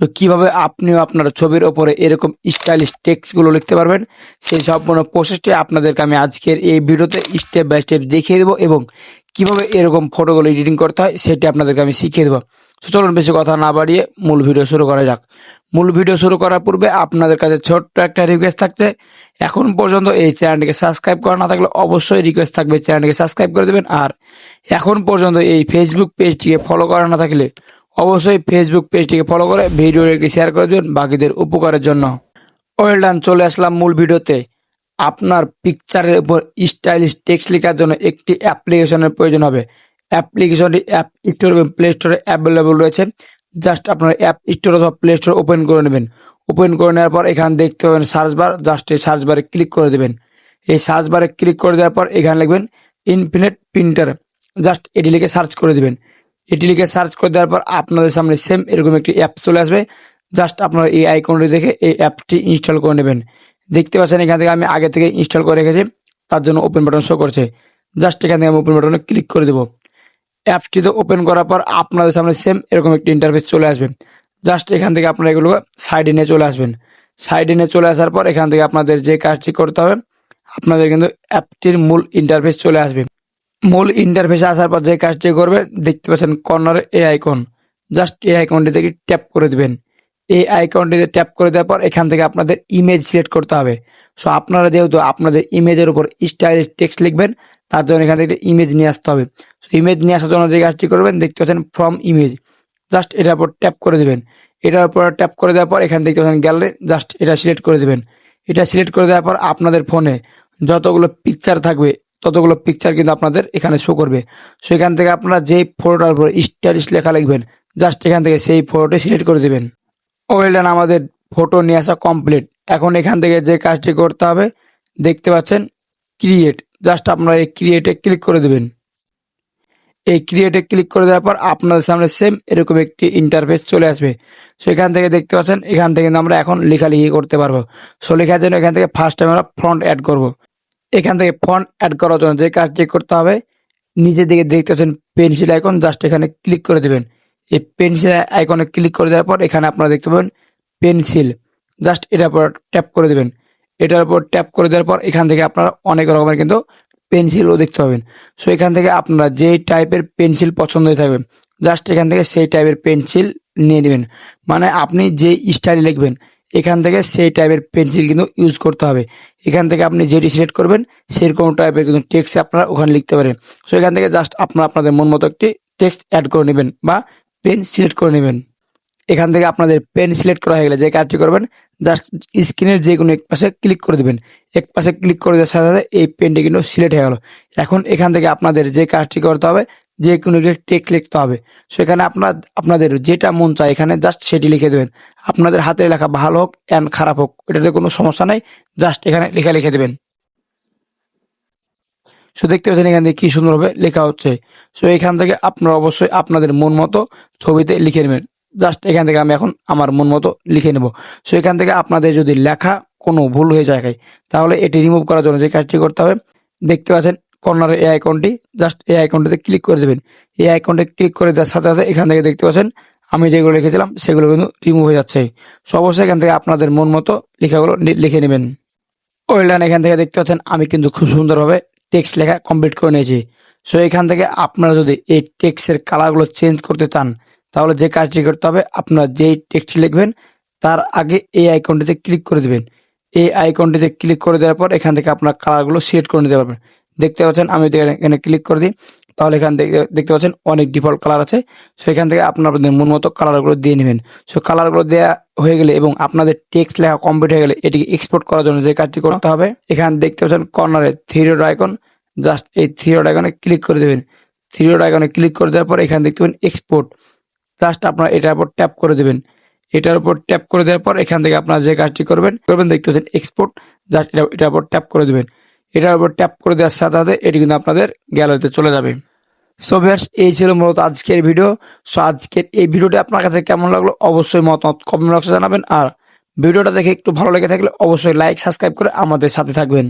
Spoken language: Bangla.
তো কীভাবে আপনিও আপনার ছবির ওপরে এরকম স্টাইলিশ টেক্সটগুলো লিখতে পারবেন? সেই সম্পূর্ণ প্রসেসটি আপনাদেরকে আমি আজকের এই ভিডিওতে স্টেপ বাই স্টেপ দেখিয়ে দেবো এবং কীভাবে এরকম ফটোগুলো এডিটিং করতে হয় সেটি আপনাদেরকে আমি শিখিয়ে দেবো। তো চলুন বেশি কথা না বাড়িয়ে মূল ভিডিও শুরু করা যাক। মূল ভিডিও শুরু করার পূর্বে আপনাদের কাছে ছোট্ট একটা রিকোয়েস্ট থাকছে। এখন পর্যন্ত এই চ্যানেলটিকে সাবস্ক্রাইব করা না থাকলে অবশ্যই রিকোয়েস্ট থাকবে চ্যানেলটিকে সাবস্ক্রাইব করে দেবেন। আর এখন পর্যন্ত এই ফেসবুক পেজটিকে ফলো করা না থাকলে অবশ্যই ফেসবুক পেজটিকে ফলো করে ভিডিওটি শেয়ার করে দেবেন বাকিদের উপকারের জন্য। ওয়েল ডান চলে আসলাম মূল ভিডিওতে। আপনার পিকচারের উপর স্টাইলিশ টেক্সট লেখার জন্য একটি অ্যাপ্লিকেশনের প্রয়োজন হবে। অ্যাপ্লিকেশনটি অ্যাপ স্টোর এবং প্লে স্টোরে অ্যাভেলেবল রয়েছে। জাস্ট আপনার অ্যাপ স্টোর অথবা প্লে স্টোর ওপেন করে নেবেন। ওপেন করে নেওয়ার পর এখানে দেখতে পাবেন সার্চ বার জাস্ট এই সার্চ বারে ক্লিক করে দেবেন। এই সার্চ বারে ক্লিক করে দেওয়ার পর এখানে লিখবেন ইনফিনিট প্রিন্টার জাস্ট এটি লিখে সার্চ করে দিবেন। এটি লিখে সার্চ করে দেওয়ার পর আপনাদের সামনে সেম এরকম একটি অ্যাপ চলে আসবে। জাস্ট আপনারা এই আইকনটি দেখে এই অ্যাপটি ইনস্টল করে নেবেন। দেখতে পাচ্ছেন এখান থেকে আমি আগে থেকে ইনস্টল করে রেখেছি, তার জন্য ওপেন বাটন শো করছে। জাস্ট এখান থেকে আমি ওপেন বাটনে ক্লিক করে দেবো। অ্যাপটিতে ওপেন করার পর আপনাদের সামনে সেম এরকম একটি ইন্টারফেস চলে আসবে। জাস্ট এখান থেকে আপনারা এগুলো সাইডে নিয়ে চলে আসবেন। সাইডে নিয়ে চলে আসার পর এখান থেকে আপনাদের যে কাজটি করতে হবে, আপনাদের কিন্তু অ্যাপটির মূল ইন্টারফেস চলে আসবে। মূল ইন্টারফেসে আসার পর যে কাজটি করবেন দেখতে পাচ্ছেন কর্নারে এ আইকন জাস্ট এই থেকে ট্যাপ করে দিবেন। এই আইকনটিতে ট্যাপ করে দেওয়ার পর এখান থেকে আপনাদের ইমেজ সিলেক্ট করতে হবে। সো আপনারা যেহেতু আপনাদের ইমেজের উপর স্টাইলিশ টেক্সট লিখবেন, তার জন্য এখান থেকে ইমেজ নিয়ে আসতে হবে। সো ইমেজ নিয়ে আসার জন্য যে কাজটি করবেন, দেখতে পাচ্ছেন ফ্রম ইমেজ জাস্ট এটার উপর ট্যাপ করে দেবেন। এটার উপর ট্যাপ করে দেওয়ার পর এখান দেখতে পাচ্ছেন গ্যালারি জাস্ট এটা সিলেক্ট করে দেবেন। এটা সিলেক্ট করে দেওয়ার পর আপনাদের ফোনে যতগুলো পিকচার থাকবে ততগুলো পিকচার কিন্তু আপনাদের এখানে শো করবে। সো এখান থেকে আপনারা যেই ফটোটার উপর স্টাইলিশ লেখা লিখবেন জাস্ট এখান থেকে সেই ফটোটি সিলেক্ট করে দেবেন। ওয়েল ডান আমাদের ফটো নিয়ে আসা কমপ্লিট এখন এখান থেকে যে কাজটি করতে হবে, দেখতে পাচ্ছেন ক্রিয়েট জাস্ট আপনারা এই ক্রিয়েটে ক্লিক করে দেবেন। এই ক্রিয়েটে ক্লিক করে দেওয়ার পর আপনাদের সামনে সেম এরকম একটি ইন্টারফেস চলে আসবে। সো এখান থেকে দেখতে পাচ্ছেন, এখান থেকে আমরা এখন লেখালেখি করতে পারব। সো লেখার জন্য এখান থেকে ফার্স্ট টাইম আমরা ফ্রন্ট অ্যাড করব। এখান থেকে ফন্ট অ্যাড করার জন্য যে কাজটি করতে হবে নিচের দিকে দেখতে পাচ্ছেন পেন্সিল আইকন জাস্ট এখানে ক্লিক করে দেবেন। এই পেন্সিল আইকনে ক্লিক করে দেওয়ার পর এখানে আপনারা দেখতে পাবেন পেন্সিল জাস্ট এটার উপর ট্যাপ করে দেবেন। এটার উপর ট্যাপ করে দেওয়ার পর এখান থেকে আপনারা অনেক রকমের কিন্তু পেন্সিলও দেখতে পাবেন। সো এখান থেকে আপনারা যে টাইপের পেন্সিল পছন্দ হয়ে থাকবে জাস্ট এখান থেকে সেই টাইপের পেন্সিল নিয়ে নেবেন। মানে আপনি যে স্টাইলে লিখবেন এখান থেকে সেই টাইপের পেন্সিল কিন্তু ইউজ করতে হবে। এখান থেকে আপনি যেটি সিলেক্ট করবেন, সেরকম টাইপের কিন্তু টেক্সট আপনারা ওখানে লিখতে পারেন। সো এখান থেকে জাস্ট আপনারা আপনাদের মন মতো একটি টেক্সট অ্যাড করে নেবেন বা পেন সিলেক্ট করে নেবেন। এখান থেকে আপনাদের পেন সিলেক্ট করা হয়ে গেলে যে কাজটি করবেন জাস্ট স্ক্রিনের যে কোনো এক পাশে ক্লিক করে দেবেন। এক পাশে ক্লিক করে দেওয়ার সাথে সাথে এই পেনটি কিন্তু সিলেক্ট হয়ে গেল। এখন এখান থেকে আপনাদের যে কাজটি করতে হবে যে কোনো টেক্সট লিখতে হবে। সেখানে আপনার, আপনাদের যেটা মন চায়, এখানে জাস্ট সেটি লিখে দেবেন। আপনাদের হাতের লেখা ভালো হোক অ্যান্ড খারাপ হোক, এটাতে কোনো সমস্যা নাই জাস্ট এখানে লেখা লিখে দেবেন। সো দেখতে পাচ্ছেন এখান থেকে কি সুন্দরভাবে লেখা হচ্ছে। সো এখান থেকে আপনারা অবশ্যই আপনাদের মন মতো ছবিতে লিখে নেবেন। জাস্ট এখান থেকে আমি এখন আমার মন মতো লিখে নেব। সো এখান থেকে আপনাদের যদি লেখা কোনো ভুল হয়ে যায়, তাহলে এটি রিমুভ করার জন্য যে কাজটি করতে হবে, দেখতে পাচ্ছেন কর্নারে এই আইকনটি, জাস্ট এই আইকনটিতে ক্লিক করে দেবেন। এই আইকনটি ক্লিক করে দেওয়ার সাথে সাথে এখান থেকে দেখতে পাচ্ছেন, আমি যেগুলো লিখেছিলাম, সেগুলো কিন্তু রিমুভ হয়ে যাচ্ছে। সো অবশ্যই এখান থেকে আপনাদের মন মতো লেখাগুলো লিখে নেবেন। ওয়েল এখান থেকে দেখতে পাচ্ছেন, আমি কিন্তু খুব সুন্দরভাবে টেক্সট লেখা কমপ্লিট করে নিয়েছি। সো এখান থেকে আপনারা যদি এই টেক্সটের কালারগুলো চেঞ্জ করতে চান, তাহলে যে কাজটি করতে হবে, আপনারা যেই টেক্সটি লিখবেন, তার আগে এই আইকনটিতে ক্লিক করে দেবেন। এই আইকনটিতে ক্লিক করে দেওয়ার পর এখান থেকে আপনার কালারগুলো সিলেক্ট করে নিতে পারবেন। দেখতে পাচ্ছেন, আমি যদি এখানে ক্লিক করে দিই। তাহলে এখান থেকে দেখতে পাচ্ছেন অনেক ডিফল্ট কালার আছে। সো এখান থেকে আপনার আপনাদের মন মতো কালারগুলো দিয়ে নেবেন। সো কালারগুলো দেওয়া হয়ে গেলে এবং আপনাদের টেক্সট লেখা কমপ্লিট হয়ে গেলে এটিকে এক্সপোর্ট করার জন্য যে কাজটি করতে হবে, এখানে দেখতে পাচ্ছেন কর্নারে থ্রি ডট আইকন জাস্ট এই থ্রি ডট আইকনে ক্লিক করে দেবেন। থ্রি ডট আইকনে ক্লিক করে দেওয়ার পর এখানে দেখতে পাবেন এক্সপোর্ট জাস্ট আপনারা এটার উপর ট্যাপ করে দেবেন। এটার উপর ট্যাপ করে দেওয়ার পর এখান থেকে আপনারা যে কাজটি করবেন করবেন দেখতে পাচ্ছেন এক্সপোর্ট জাস্ট এটা এটার উপর ট্যাপ করে দেবেন। এটার উপর ট্যাপ করে দেওয়ার সাথে সাথে এটি কিন্তু আপনাদের গ্যালারিতে চলে যাবে। সো ভিউয়ার্স এই ছিল মূলত আজকের ভিডিও সো আজকের এই ভিডিওটি আপনার কাছে কেমন লাগল অবশ্যই মতামত কমেন্ট বক্সে জানাবেন। আর ভিডিওটা দেখে একটু ভালো লেগে থাকলে অবশ্যই লাইক সাবস্ক্রাইব করে আমাদের সাথে থাকবেন।